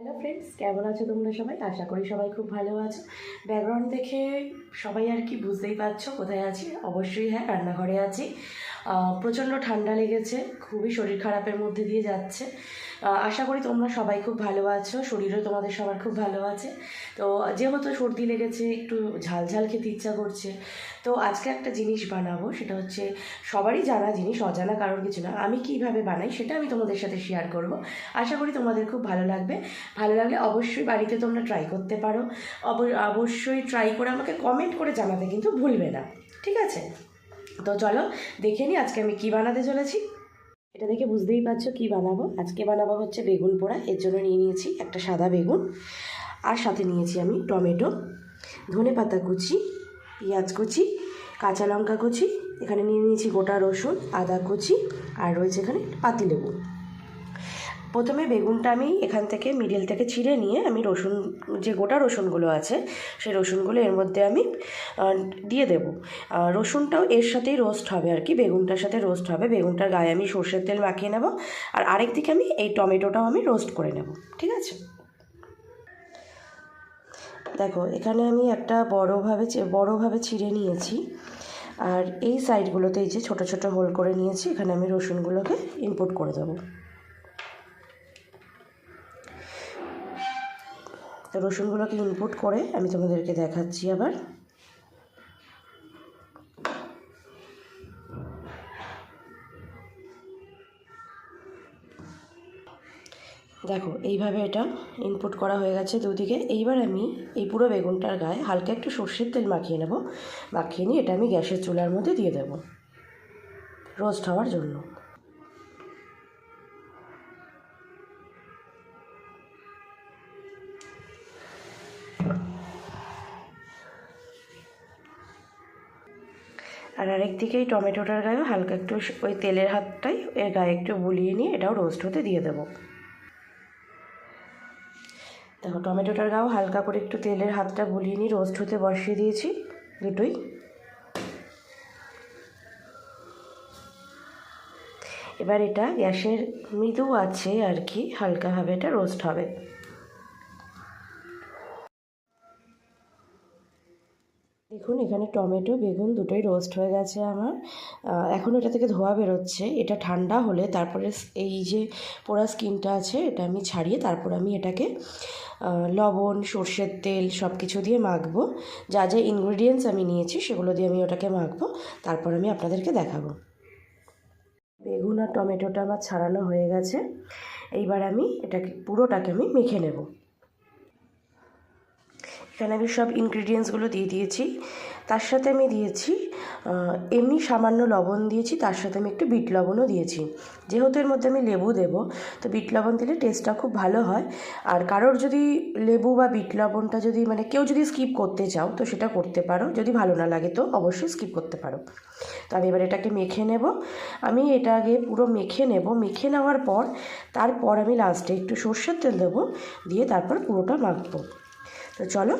Hello friends কেমন আছো তোমরা সবাই? আশা করি সবাই খুব ভালো আছো। ব্যাকগ্রাউন্ড দেখে সবাই আর কি বুঝতেই পারছ কোথায় আছি। অবশ্যই হ্যাঁ রান্নাঘরে আছি। প্রচণ্ড ঠান্ডা লেগেছে, খুবই শরীর খারাপের মধ্যে দিয়ে যাচ্ছে। আশা করি তোমরা সবাই খুব ভালো আছো, শরীরও তোমাদের সবার খুব ভালো আছে। তো যেহেতু সর্দি লেগেছে, একটু ঝাল ঝাল খেতে ইচ্ছা করছে, তো আজকে একটা জিনিস বানাবো, সেটা হচ্ছে সবারই জানা জিনিস, অজানা কারোর কিছু না। আমি কীভাবে বানাই সেটা আমি তোমাদের সাথে শেয়ার করব। আশা করি তোমাদের খুব ভালো লাগবে। ভালো লাগলে অবশ্যই বাড়িতে তোমরা ট্রাই করতে পারো। অব- অবশ্যই ট্রাই করে আমাকে কমেন্ট করে জানাতে কিন্তু ভুলবে না। ঠিক আছে? তো চলো, দেখে নিই আজকে আমি কি বানাতে চলেছি। এটা দেখে বুঝতেই পারছ কি বানাবো। আজকে বানাবো হচ্ছে বেগুন পোড়া। এর জন্য নিয়ে নিয়েছি একটা সাদা বেগুন। আর সাথে নিয়েছি আমি টমেটো, ধনে পাতা কুচি, পেঁয়াজ কুচি, কাঁচা লঙ্কা কুচি। এখানে নিয়ে নিয়েছি গোটা রসুন, আদা কুচি, আর রয়েছে এখানে পাতিলেবু। প্রথমে বেগুনটা আমি এখান থেকে মিডিল থেকে ছিঁড়ে নিয়ে আমি রসুন, যে গোটা রসুনগুলো আছে, সেই রসুনগুলো এর মধ্যে আমি দিয়ে দেব। রসুনটাও এর সাথেই রোস্ট হবে আর কি, বেগুনটার সাথে রোস্ট হবে। বেগুনটার গায়ে আমি সর্ষের তেল মাখিয়ে নেব আর আরেক দিকে আমি এই টমেটোটাও আমি রোস্ট করে নেব, ঠিক আছে? দেখো, এখানে আমি একটা বড়োভাবে বড়োভাবে ছিঁড়ে নিয়েছি আর এই সাইডগুলোতে এই যে ছোটো ছোটো হোল করে নিয়েছি, এখানে আমি রসুনগুলোকে ইনপুট করে দেবো। তো রসুনগুলোকে ইনপুট করে আমি তোমাদেরকে দেখাচ্ছি আবার। দেখো, এইভাবে এটা ইনপুট করা হয়ে গেছে দুদিকে। এইবার আমি এই পুরো বেগুনটার গায়ে হালকা একটু সর্ষের তেল মাখিয়ে নেব। মাখিয়ে নিয়ে এটা আমি গ্যাসের চুলার মধ্যে দিয়ে দেবো। রোস্ট হওয়ার জন্য। আর আরেক দিকে এই টমেটোটার গায়েও হালকা একটু ওই তেলের হাতটাই এর গায়ে একটু বুলিয়ে নিয়ে এটাও রোস্ট হতে দিয়ে দেবো। দেখো, টমেটোটার গায়েও হালকা করে একটু তেলের হাতটা বুলিয়ে নিয়ে রোস্ট হতে বসিয়ে দিয়েছি দুটোই। এবার এটা গ্যাসের মৃদু আছে আর কি, হালকাভাবে এটা রোস্ট হবে। দেখুন, এখানে টমেটো, বেগুন দুটোই রোস্ট হয়ে গেছে আমার। এখন এটা থেকে ধোয়া বেরোচ্ছে। এটা ঠান্ডা হলে তারপরে এই যে পোড়া স্কিনটা আছে, এটা আমি ছাড়িয়ে তারপর আমি এটাকে লবণ, সর্ষের তেল সব কিছু দিয়ে মাখবো। যা যা ইনগ্রিডিয়েন্টস আমি নিয়েছি সেগুলো দিয়ে আমি ওটাকে মাখবো। তারপর আমি আপনাদেরকে দেখাবো। বেগুন আর টমেটোটা আমার ছাড়ানো হয়ে গেছে। এইবার আমি এটাকে, পুরোটাকে আমি মেখে নেব। এখানে আমি সব ইনগ্রিডিয়েন্টসগুলো দিয়ে দিয়েছি। তার সাথে আমি দিয়েছি এমনি সামান্য লবণ দিয়েছি, তার সাথে আমি একটু বিট লবণও দিয়েছি। যেহেতু এর মধ্যে আমি লেবু দেবো, তো বিট লবণ দিলে টেস্টটা খুব ভালো হয়। আর কারোর যদি লেবু বা বিট লবণটা যদি মানে কেউ যদি স্কিপ করতে চাও, তো সেটা করতে পারো। যদি ভালো না লাগে, তো অবশ্যই স্কিপ করতে পারো। তো আমি এবার এটাকে মেখে নেব। আমি এটা আগে পুরো মেখে নেব। মেখে নেওয়ার পর, তারপর আমি লাস্টে একটু সর্ষের তেল দেবো। দিয়ে তারপর পুরোটা মাখবো। তো চলো,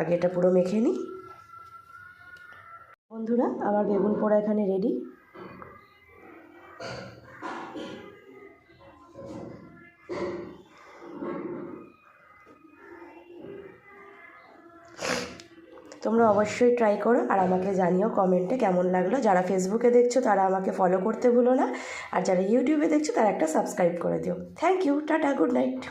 আগে এটা পুরো মেখে নিই। বন্ধুরা, আমার বেগুন পোড়া এখানে রেডি তোমরা অবশ্যই ট্রাই করো আর আমাকে জানিও কমেন্টে কেমন লাগল। যারা ফেসবুকে দেখছ, তারা আমাকে ফলো করতে ভুলো না। আর যারা ইউটিউবে দেখছ, তারা একটা সাবস্ক্রাইব করে দিও। Thank you tata good night